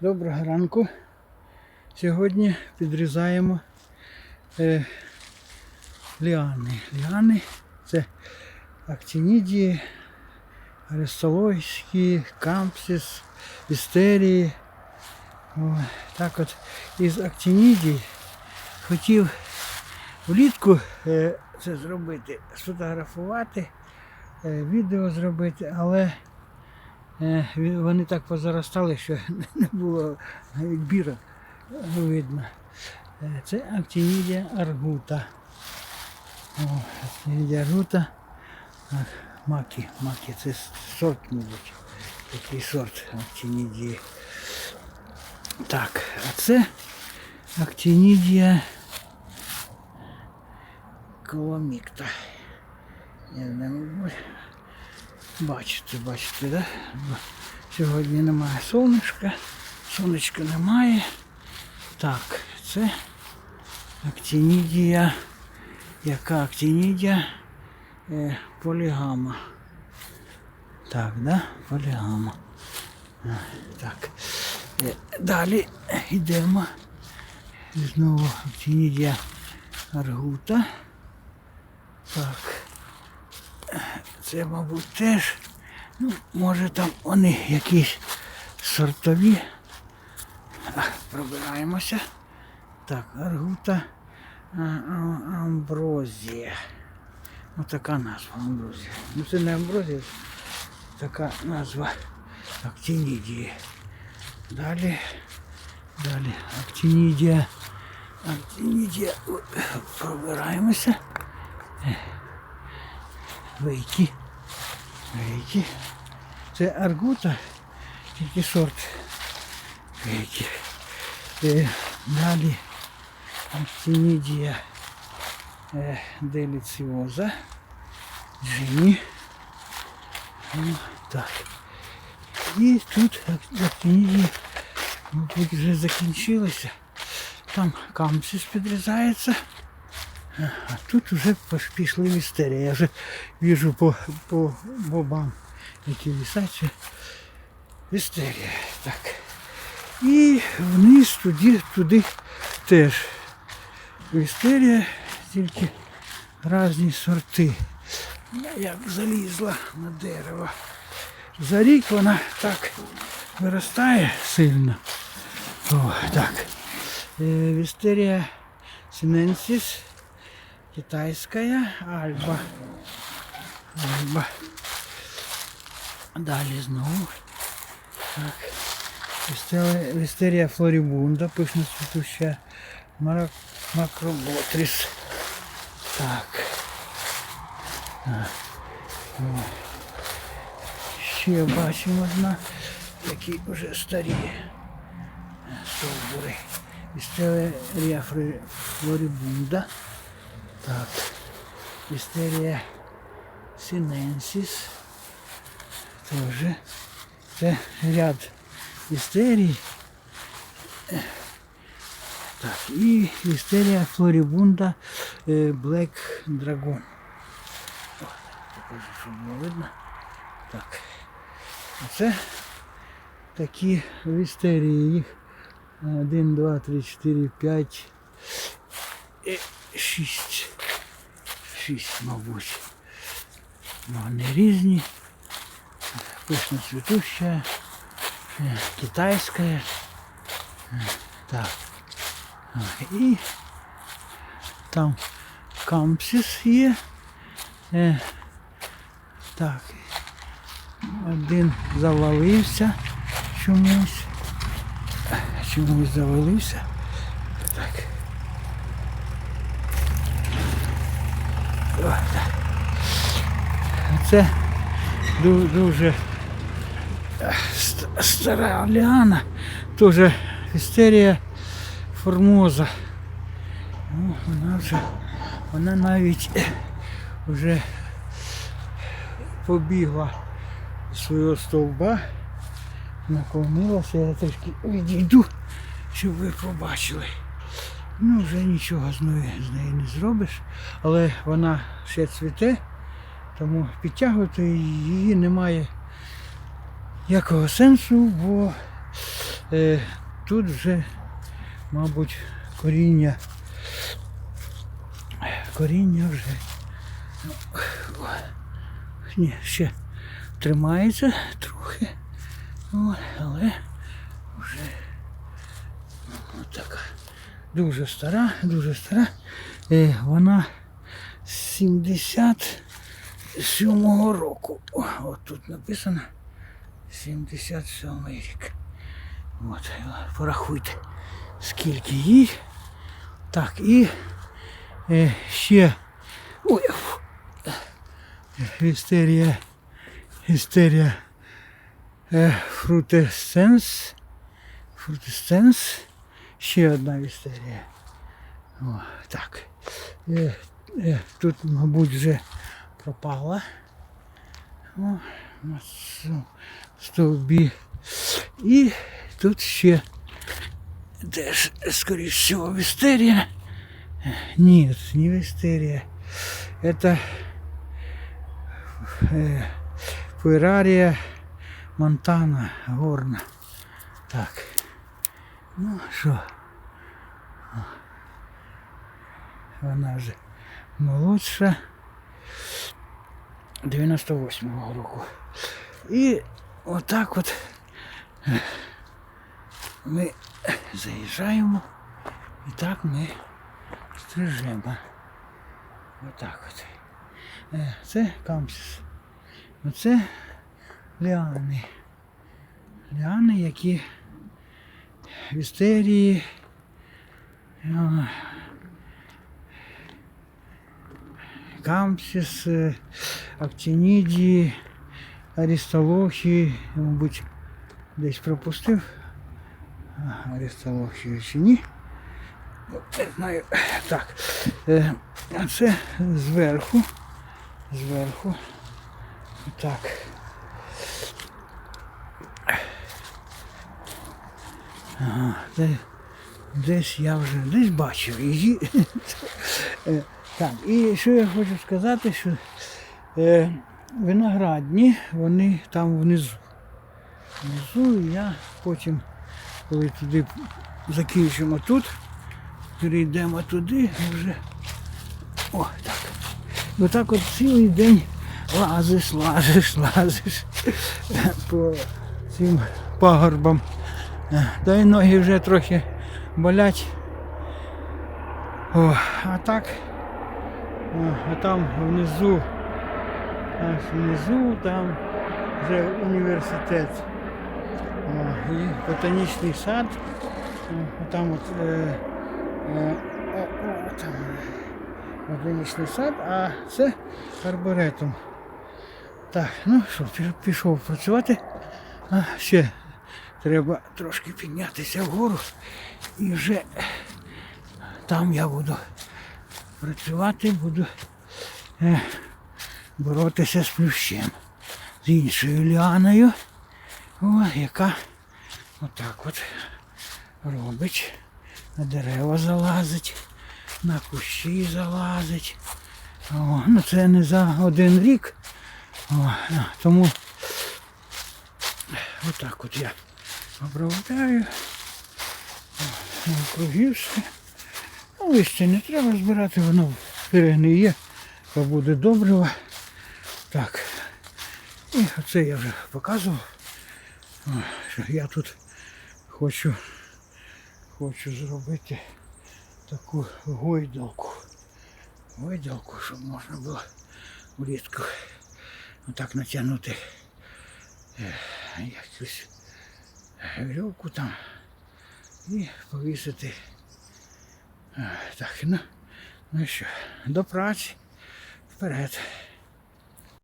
Доброго ранку. Сьогодні підрізаємо е, ліани. Ліани це актинідії, арестолойські, кампсис, істерії. О, так от із актинідій хотів влітку е, це зробити, сфотографувати, е, відео зробити, але Вони так позаростали, що не було бірок видно. Е, Це актинідія аргута. О, актинідія аргута. Маки, маки, це сорт, мабуть. Такий сорт актинідії. Так, а це актинідія коломікта. Я не знаю, Бачите, бачите, да? Сьогодні немає сонечка, сонечка немає. Так, це актинідія. Яка актинідія? Е, полігама. Так, да? Полігама. Так. Е, далі йдемо. Знову актинідія аргута. Так. Це, мабуть, теж. Ну, може там вони якісь сортові. Пробираємося. Так, аргута амброзія. Ну така назва амброзія. Ну це не амброзія, така назва актинідії. Далі, далі актинідія. Актинідія. Пробираємося. Вийки. Вийки. Це аргута, тільки сорт. Вийки. Е, далі актинідія е, деліціоза. Джині. М, Так. І тут ак- актинідія, мабуть, вже закінчилася. Там камсис підрізається. А тут вже пішли містерії. Я вже віжу по, по бобам, які висять. що Вістерія. Так. І вниз туди, туди теж. Вістерія, тільки різні сорти. Як залізла на дерево. За рік вона так виростає сильно. О, так. Е, Вістерія синенсис. Китайская альба. Альба. Далі знову. Так. Вістерія флорібунда, пишно цвітуща. Макроботрис. Так. Так. Ще бачимо одна. Такі вже старі стовбури. Вістерія флори- флорібунда. Так. Містерія Синенсіс. Тоже. Це ряд містерій. Так, і містерія Флорібунда е, Black Dragon. О, покажу, щоб було видно. Так. Оце такі вістерії. Їх 1, 2, 3, 4, 5 і 6. 6, мабуть. Ну, Вони різні. Пишно цвітуща, е, китайська. Е, Так. І там кампсис є. Е, Так. Один завалився чомусь. Чомусь завалився. Так. О, так. Це дуже е, стара ліана, теж істерія формоза. Ну, вона вже, вона навіть е, вже побігла з свого стовба, наклонилася, я трішки відійду, щоб ви побачили. Ну, вже нічого з нею, з нею не зробиш, але вона ще цвіте, тому підтягувати її немає якого сенсу, бо Е, тут вже, мабуть, коріння. Коріння вже. Ні, ще тримається трохи. О, але вже от така. Дуже стара, дуже стара. Е, вона з 77-го року. О, от тут написано 77 рік. От, е, порахуйте, скільки їй. Так, і е, ще. Ой, фу. Гістерія. Гістерія. Е, фрутесценс. Фрутесценс. Ще одна вістерія. О, так. Е, е, тут, мабуть, вже пропала. О, на цьому стовбі. І тут ще теж, скоріш всього, вістерія. Е, Ні, не вістерія. Это е, Феррарія Монтана горна. Так. Ну що? Вона вже молодша. 98-го року. І отак от ми заїжджаємо і так ми стрижемо. Отак от. Е, Це камсіс. Оце ліани. Ліани, які вістерії. а, Кампсіс, е, актинідії, мабуть, десь пропустив. А, Аристолохію чи ні. Ну, Не знаю. Так. Е, А це зверху. Зверху. Так. Ага, де, десь я вже десь бачив її. Е, Так, і що я хочу сказати, що е, виноградні, вони там внизу. Внизу і я потім, коли туди закінчимо тут, перейдемо туди вже. О, так. Отак от цілий день лазиш, лазиш, лазиш по цим пагорбам. Та й ноги вже трохи болять. О, а так, а там внизу, аж внизу там вже університет. О, і ботанічний сад. О, там от е, е, о, о, там ботанічний сад, а це арборетум. Так, ну що, пі- пішов працювати. А, ще треба трошки піднятися вгору і вже там я буду працювати, буду е, боротися з плющем. З іншою ліаною, яка отак от робить. На дерева залазить, на кущі залазить. Ну це не за один рік. О, тому отак от я обробляю. Округи все. Ну, листя не треба збирати, воно перегниє, то буде добриво. Так. І оце я вже показував. Що я тут хочу, хочу зробити таку гойдалку. Гойдалку, щоб можна було влітку отак натягнути е, якусь там і повісити. Так, ну, ну що, до праці. Вперед.